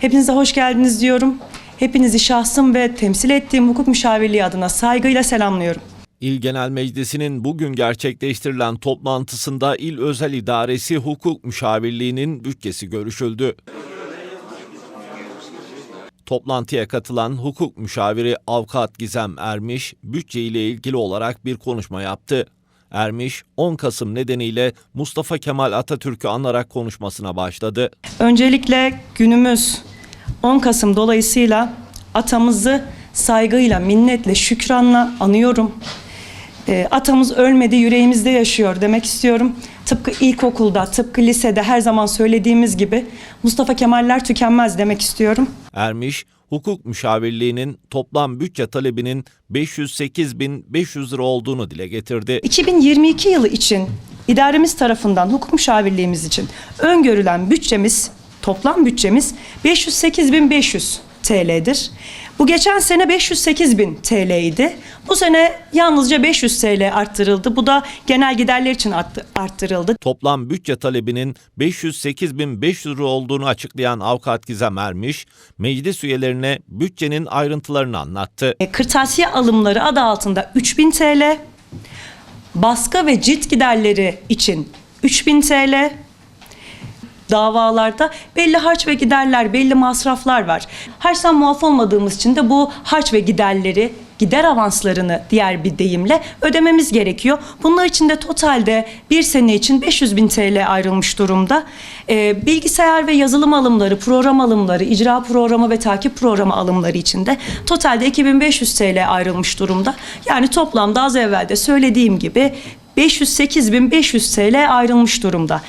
Hepinize hoş geldiniz diyorum. Hepinizi şahsım ve temsil ettiğim hukuk müşavirliği adına saygıyla selamlıyorum. İl Genel Meclisi'nin bugün gerçekleştirilen toplantısında İl Özel İdaresi Hukuk Müşavirliği'nin bütçesi görüşüldü. Toplantıya katılan hukuk müşaviri Avukat Gizem Ermiş, bütçe ile ilgili olarak bir konuşma yaptı. Ermiş, 10 Kasım nedeniyle Mustafa Kemal Atatürk'ü anarak konuşmasına başladı. Öncelikle günümüz 10 Kasım dolayısıyla atamızı saygıyla, minnetle, şükranla anıyorum. Ee, atamız ölmedi, yüreğimizde yaşıyor demek istiyorum. Tıpkı ilkokulda, tıpkı lisede her zaman söylediğimiz gibi Mustafa Kemaller tükenmez demek istiyorum. Ermiş, hukuk müşavirliğinin toplam bütçe talebinin 508.500 lira olduğunu dile getirdi. 2022 yılı için idaremiz tarafından hukuk müşavirliğimiz için öngörülen bütçemiz, toplam bütçemiz 508.500 TL'dir. Bu geçen sene 508.000 TL idi. Bu sene yalnızca 500 TL arttırıldı. Bu da genel giderler için arttı- arttırıldı. Toplam bütçe talebinin 508.500 lira olduğunu açıklayan avukat Gizem Ermiş, meclis üyelerine bütçenin ayrıntılarını anlattı. E, Kırtasiye alımları adı altında 3000 TL, baskı ve cilt giderleri için 3000 TL, davalarda belli harç ve giderler, belli masraflar var. Harçtan muaf olmadığımız için de bu harç ve giderleri, gider avanslarını diğer bir deyimle ödememiz gerekiyor. Bunlar için de totalde bir sene için 500 bin TL ayrılmış durumda. Ee, bilgisayar ve yazılım alımları, program alımları, icra programı ve takip programı alımları için de totalde 2500 TL ayrılmış durumda. Yani toplamda az evvel de söylediğim gibi 508.500 TL ayrılmış durumda.